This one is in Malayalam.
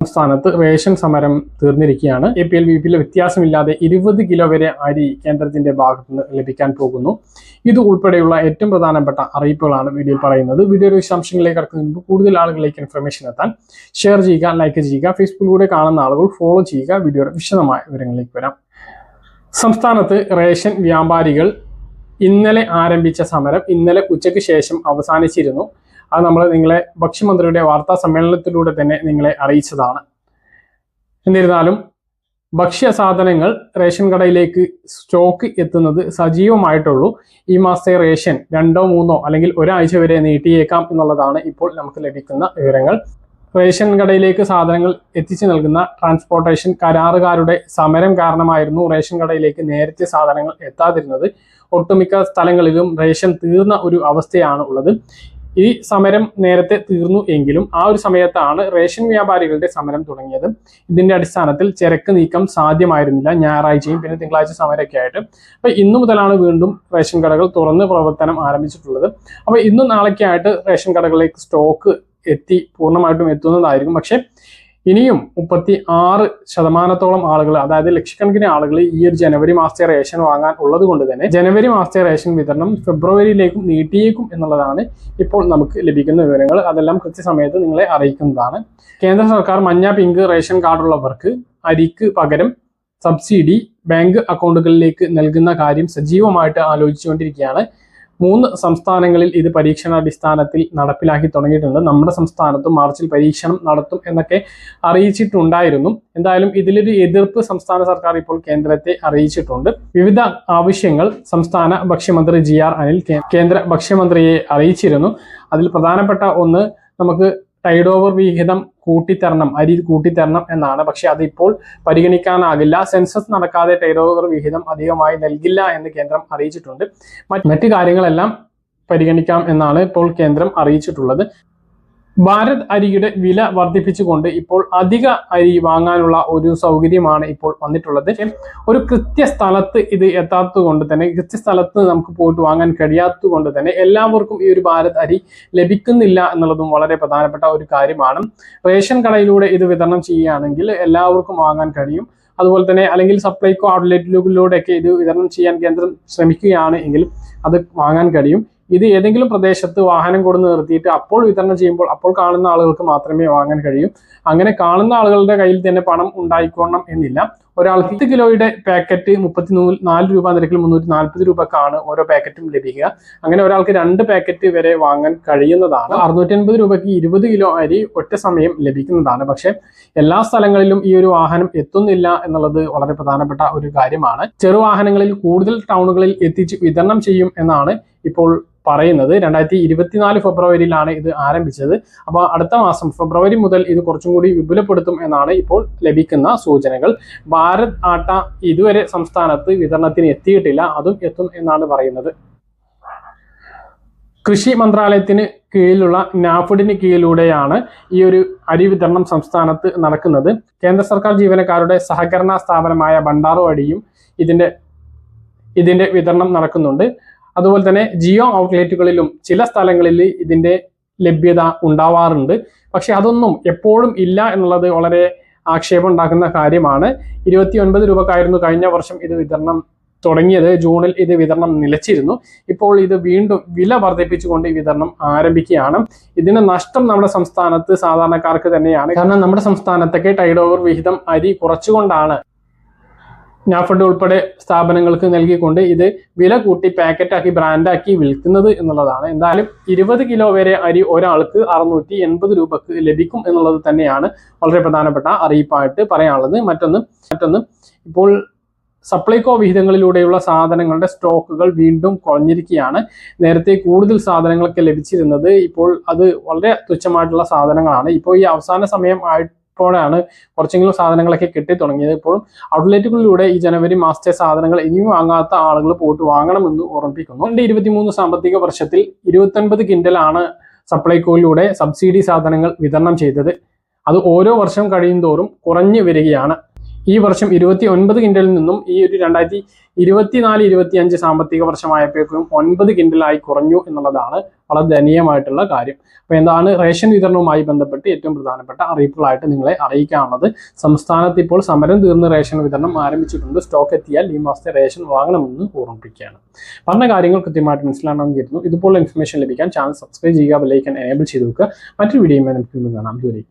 സംസ്ഥാനത്ത് റേഷൻ സമരം തീർന്നിരിക്കുകയാണ്. എ പി എൽ വി പിയിലെ വ്യത്യാസമില്ലാതെ ഇരുപത് കിലോ വരെ അരി കേന്ദ്രത്തിന്റെ ഭാഗത്തുനിന്ന് ലഭിക്കാൻ പോകുന്നു. ഇത് ഉൾപ്പെടെയുള്ള ഏറ്റവും പ്രധാനപ്പെട്ട അറിയിപ്പുകളാണ് വീഡിയോയിൽ പറയുന്നത്. വീഡിയോയുടെ വിശദാംശങ്ങളിലേക്ക് കടക്കുന്ന മുമ്പ് കൂടുതൽ ആളുകളിലേക്ക് ഇൻഫർമേഷൻ എത്താൻ ഷെയർ ചെയ്യുക ലൈക്ക് ചെയ്യുക ഫേസ്ബുക്കിലൂടെ കാണുന്ന ആളുകൾ ഫോളോ ചെയ്യുക. വീഡിയോയുടെ വിശദമായ വിവരങ്ങളിലേക്ക് വരാം. സംസ്ഥാനത്ത് റേഷൻ വ്യാപാരികൾ ഇന്നലെ ആരംഭിച്ച സമരം ഇന്നലെ ഉച്ചയ്ക്ക് ശേഷം അവസാനിച്ചിരുന്നു. അത് നമ്മൾ നിങ്ങളെ ഭക്ഷ്യമന്ത്രിയുടെ വാർത്താ സമ്മേളനത്തിലൂടെ തന്നെ നിങ്ങളെ അറിയിച്ചതാണ്. എന്നിരുന്നാലും ഭക്ഷ്യ സാധനങ്ങൾ റേഷൻ കടയിലേക്ക് സ്റ്റോക്ക് എത്തുന്നത് സജീവമായിട്ടുള്ളൂ. ഈ മാസത്തെ റേഷൻ രണ്ടോ മൂന്നോ അല്ലെങ്കിൽ ഒരാഴ്ച വരെ നീട്ടിയേക്കാം എന്നുള്ളതാണ് ഇപ്പോൾ നമുക്ക് ലഭിക്കുന്ന വിവരങ്ങൾ. റേഷൻ കടയിലേക്ക് സാധനങ്ങൾ എത്തിച്ചു നൽകുന്ന ട്രാൻസ്പോർട്ടേഷൻ കരാറുകാരുടെ സമരം കാരണമായിരുന്നു റേഷൻ കടയിലേക്ക് നേരത്തെ സാധനങ്ങൾ എത്താതിരുന്നത്. ഒട്ടുമിക്ക സ്ഥലങ്ങളിലും റേഷൻ തീർന്ന ഒരു അവസ്ഥയാണ് ഉള്ളത്. ഈ സമരം നേരത്തെ തീർന്നു എങ്കിലും ആ ഒരു സമയത്താണ് റേഷൻ വ്യാപാരികളുടെ സമരം തുടങ്ങിയത്. ഇതിന്റെ അടിസ്ഥാനത്തിൽ ചരക്ക് നീക്കം സാധ്യമായിരുന്നില്ല. ഞായറാഴ്ചയും പിന്നെ തിങ്കളാഴ്ച സമരമൊക്കെ ആയിട്ട്. അപ്പൊ ഇന്നു മുതലാണ് വീണ്ടും റേഷൻ കടകൾ തുറന്ന് പ്രവർത്തനം ആരംഭിച്ചിട്ടുള്ളത്. അപ്പൊ ഇന്നും നാളെയൊക്കെ ആയിട്ട് റേഷൻ കടകളിലേക്ക് സ്റ്റോക്ക് എത്തി പൂർണമായിട്ടും എത്തുന്നതായിരിക്കും. പക്ഷെ ഇനിയും മുപ്പത്തി ആറ് ശതമാനത്തോളം ആളുകൾ അതായത് ലക്ഷക്കണക്കിന് ആളുകൾ ഈ ഒരു ജനുവരി മാസത്തെ റേഷൻ വാങ്ങാൻ ഉള്ളത് കൊണ്ട് തന്നെ ജനുവരി മാസത്തെ റേഷൻ വിതരണം ഫെബ്രുവരിയിലേക്കും നീട്ടിയേക്കും എന്നുള്ളതാണ് ഇപ്പോൾ നമുക്ക് ലഭിക്കുന്ന വിവരങ്ങൾ. അതെല്ലാം കൃത്യസമയത്ത് നിങ്ങളെ അറിയിക്കുന്നതാണ്. കേന്ദ്ര സർക്കാർ മഞ്ഞ പിങ്ക് റേഷൻ കാർഡുള്ളവർക്ക് അരിക്ക് പകരം സബ്സിഡി ബാങ്ക് അക്കൗണ്ടുകളിലേക്ക് നൽകുന്ന കാര്യം സജീവമായിട്ട് ആലോചിച്ചുകൊണ്ടിരിക്കുകയാണ്. മൂന്ന് സംസ്ഥാനങ്ങളിൽ ഇത് പരീക്ഷണാടിസ്ഥാനത്തിൽ നടപ്പിലാക്കി തുടങ്ങിയിട്ടുണ്ട്. നമ്മുടെ സംസ്ഥാനത്തും മാർച്ചിൽ പരീക്ഷണം നടത്തും എന്നൊക്കെ അറിയിച്ചിട്ടുണ്ടായിരുന്നു. എന്തായാലും ഇതിലൊരു എതിർപ്പ് സംസ്ഥാന സർക്കാർ ഇപ്പോൾ കേന്ദ്രത്തെ അറിയിച്ചിട്ടുണ്ട്. വിവിധ ആവശ്യങ്ങൾ സംസ്ഥാന ഭക്ഷ്യമന്ത്രി ജി ആർ അനിൽ കേന്ദ്ര ഭക്ഷ്യമന്ത്രിയെ അറിയിച്ചിരുന്നു. അതിൽ പ്രധാനപ്പെട്ട ഒന്ന് നമുക്ക് ടൈഡ് ഓവർ വിഹിതം കൂട്ടിത്തരണം അരി കൂട്ടിത്തരണം എന്നാണ്. പക്ഷെ അതിപ്പോൾ പരിഗണിക്കാനാകില്ല. സെൻസസ് നടക്കാതെ ടൈഡ് ഓവർ വിഹിതം അധികമായി നൽകില്ല എന്ന് കേന്ദ്രം അറിയിച്ചിട്ടുണ്ട്. മറ്റു കാര്യങ്ങളെല്ലാം പരിഗണിക്കാം എന്നാണ് ഇപ്പോൾ കേന്ദ്രം അറിയിച്ചിട്ടുള്ളത്. ഭാരത് അരിയുടെ വില വർദ്ധിപ്പിച്ചുകൊണ്ട് ഇപ്പോൾ അധിക അരി വാങ്ങാനുള്ള ഒരു സൗകര്യമാണ് ഇപ്പോൾ വന്നിട്ടുള്ളത്. ഒരു കൃത്യ സ്ഥലത്ത് ഇത് എത്താത്തത് കൊണ്ട് തന്നെ കൃത്യ സ്ഥലത്ത് നമുക്ക് പോയിട്ട് വാങ്ങാൻ കഴിയാത്തത് കൊണ്ട് തന്നെ എല്ലാവർക്കും ഈ ഒരു ഭാരത് അരി ലഭിക്കുന്നില്ല എന്നുള്ളതും വളരെ പ്രധാനപ്പെട്ട ഒരു കാര്യമാണ്. റേഷൻ കടയിലൂടെ ഇത് വിതരണം ചെയ്യുകയാണെങ്കിൽ എല്ലാവർക്കും വാങ്ങാൻ കഴിയും. അതുപോലെ തന്നെ അല്ലെങ്കിൽ സപ്ലൈകോ ഔട്ട്ലെറ്റുകളിലൂടെയൊക്കെ ഇത് വിതരണം ചെയ്യാൻ കേന്ദ്രം ശ്രമിക്കുകയാണ് എങ്കിൽ അത് വാങ്ങാൻ കഴിയും. ഇത് ഏതെങ്കിലും പ്രദേശത്ത് വാഹനം കൊടുന്ന് നിർത്തിയിട്ട് അപ്പോൾ വിതരണം ചെയ്യുമ്പോൾ അപ്പോൾ കാണുന്ന ആളുകൾക്ക് മാത്രമേ വാങ്ങാൻ കഴിയൂ. അങ്ങനെ കാണുന്ന ആളുകളുടെ കയ്യിൽ തന്നെ പണം ഉണ്ടായിക്കോണം എന്നില്ല. ഒരാൾ പത്ത് കിലോയുടെ പാക്കറ്റ് മുപ്പത്തി നാല് രൂപ നിരക്കിൽ മുന്നൂറ്റി നാൽപ്പത് രൂപക്കാണ് ഓരോ പാക്കറ്റും ലഭിക്കുക. അങ്ങനെ ഒരാൾക്ക് രണ്ട് പാക്കറ്റ് വരെ വാങ്ങാൻ കഴിയുന്നതാണ്. അറുന്നൂറ്റി അൻപത് രൂപയ്ക്ക് ഇരുപത് കിലോ അരി ഒറ്റ സമയം ലഭിക്കുന്നതാണ്. പക്ഷേ എല്ലാ സ്ഥലങ്ങളിലും ഈ ഒരു വാഹനം എത്തുന്നില്ല എന്നുള്ളത് വളരെ പ്രധാനപ്പെട്ട ഒരു കാര്യമാണ്. ചെറുവാഹനങ്ങളിൽ കൂടുതൽ ടൗണുകളിൽ എത്തിച്ച് വിതരണം ചെയ്യും എന്നാണ് ഇപ്പോൾ പറയുന്നത്. രണ്ടായിരത്തി ഇരുപത്തിനാല് ഫെബ്രുവരിയിലാണ് ഇത് ആരംഭിച്ചത്. അപ്പോൾ അടുത്ത മാസം ഫെബ്രുവരി മുതൽ ഇത് കുറച്ചും കൂടി വിപുലപ്പെടുത്തും എന്നാണ് ഇപ്പോൾ ലഭിക്കുന്ന സൂചനകൾ. ഭാരത് ആട്ട ഇതുവരെ സംസ്ഥാനത്ത് വിതരണത്തിന് എത്തിയിട്ടില്ല. അതും എത്തും എന്നാണ് പറയുന്നത്. കൃഷി മന്ത്രാലയത്തിന് കീഴിലുള്ള നാഫിഡിന് കീഴിലൂടെയാണ് ഈ ഒരു അരി വിതരണം സംസ്ഥാനത്ത് നടക്കുന്നത്. കേന്ദ്ര സർക്കാർ ജീവനക്കാരുടെ സഹകരണ സ്ഥാപനമായ ഭണ്ഡാറു അടിയും ഇതിന്റെ ഇതിന്റെ വിതരണം നടക്കുന്നുണ്ട്. അതുപോലെ തന്നെ ജിയോ ഔട്ട്ലെറ്റുകളിലും ചില സ്ഥലങ്ങളിൽ ഇതിന്റെ ലഭ്യത ഉണ്ടാവാറുണ്ട്. പക്ഷെ അതൊന്നും എപ്പോഴും ഇല്ല എന്നുള്ളത് വളരെ ആക്ഷേപം ഉണ്ടാക്കുന്ന കാര്യമാണ്. ഇരുപത്തി ഒൻപത് രൂപക്കായിരുന്നു കഴിഞ്ഞ വർഷം ഇത് വിതരണം തുടങ്ങിയത്. ജൂണിൽ ഇത് വിതരണം നിലച്ചിരുന്നു. ഇപ്പോൾ ഇത് വീണ്ടും വില വർദ്ധിപ്പിച്ചുകൊണ്ട് ഈ വിതരണം ആരംഭിക്കുകയാണ്. ഇതിന് നഷ്ടം നമ്മുടെ സംസ്ഥാനത്ത് സാധാരണക്കാർക്ക് തന്നെയാണ്. കാരണം നമ്മുടെ സംസ്ഥാനത്തൊക്കെ ടൈഡ് ഓവർ വിഹിതം അരി കുറച്ചുകൊണ്ടാണ് നാഫഡ് ഉൾപ്പെടെ സ്ഥാപനങ്ങൾക്ക് നൽകിക്കൊണ്ട് ഇത് വില കൂട്ടി പാക്കറ്റാക്കി ബ്രാൻഡാക്കി വിൽക്കുന്നത് എന്നുള്ളതാണ്. എന്തായാലും ഇരുപത് കിലോ വരെ അരി ഒരാൾക്ക് അറുന്നൂറ്റി എൺപത് രൂപക്ക് ലഭിക്കും എന്നുള്ളത് തന്നെയാണ് വളരെ പ്രധാനപ്പെട്ട അറിയിപ്പായിട്ട് പറയാനുള്ളത്. മറ്റൊന്ന് മറ്റൊന്ന് ഇപ്പോൾ സപ്ലൈകോ വിഹിതങ്ങളിലൂടെയുള്ള സാധനങ്ങളുടെ സ്റ്റോക്കുകൾ വീണ്ടും കുറഞ്ഞിരിക്കുകയാണ്. നേരത്തെ കൂടുതൽ സാധനങ്ങളൊക്കെ ലഭിച്ചിരുന്നത് ഇപ്പോൾ അത് വളരെ തുച്ഛമായിട്ടുള്ള സാധനങ്ങളാണ്. ഇപ്പോൾ ഈ അവസാന സമയം ആയപ്പോഴാണ് കുറച്ചെങ്കിലും സാധനങ്ങളൊക്കെ കിട്ടി തുടങ്ങിയത്. ഇപ്പോഴും ഔട്ട്ലെറ്റുകളിലൂടെ ഈ ജനുവരി മാസത്തെ സാധനങ്ങൾ ഇനിയും വാങ്ങാത്ത ആളുകൾ പോയിട്ട് വാങ്ങണമെന്ന് ഓർമ്മിപ്പിക്കുന്നു. രണ്ട് ഇരുപത്തിമൂന്ന് സാമ്പത്തിക വർഷത്തിൽ ഇരുപത്തൊൻപത് കിൻഡലാണ് സപ്ലൈകോയിലൂടെ സബ്സിഡി സാധനങ്ങൾ വിതരണം ചെയ്തത്. അത് ഓരോ വർഷം കഴിയും തോറും കുറഞ്ഞു വരികയാണ്. ഈ വർഷം ഇരുപത്തി ഒൻപത് കിൻഡലിൽ നിന്നും ഈ ഒരു രണ്ടായിരത്തി ഇരുപത്തിനാല് ഇരുപത്തി അഞ്ച് സാമ്പത്തിക വർഷമായപ്പോഴേക്കും ഒൻപത് കിൻഡലായി കുറഞ്ഞു എന്നുള്ളതാണ് വളരെ ദയനീയമായിട്ടുള്ള കാര്യം. അപ്പോൾ എന്താണ് റേഷൻ വിതരണവുമായി ബന്ധപ്പെട്ട് ഏറ്റവും പ്രധാനപ്പെട്ട അറിയിപ്പുകളായിട്ട് നിങ്ങളെ അറിയിക്കാനുള്ളത്. സംസ്ഥാനത്ത് ഇപ്പോൾ സമരം തീർന്ന് റേഷൻ വിതരണം ആരംഭിച്ചിട്ടുണ്ട്. സ്റ്റോക്ക് എത്തിയാൽ ഈ മാസത്തെ റേഷൻ വാങ്ങണമെന്ന് ഓർമ്മിപ്പിക്കുകയാണ്. പറഞ്ഞ കാര്യങ്ങൾ കൃത്യമായിട്ട് മനസ്സിലാണെന്ന് കരുതുന്നു ഇതുപോലുള്ള ഇൻഫർമേഷൻ ലഭിക്കാൻ ചാനൽ സബ്സ്ക്രൈബ് ചെയ്യുക ബെല്ലൈക്കൻ എനേബിൾ ചെയ്ത് വെക്കുക. മറ്റൊരു വീഡിയോയുമായി നമുക്ക് കാണാം. ദൂരേക്ക്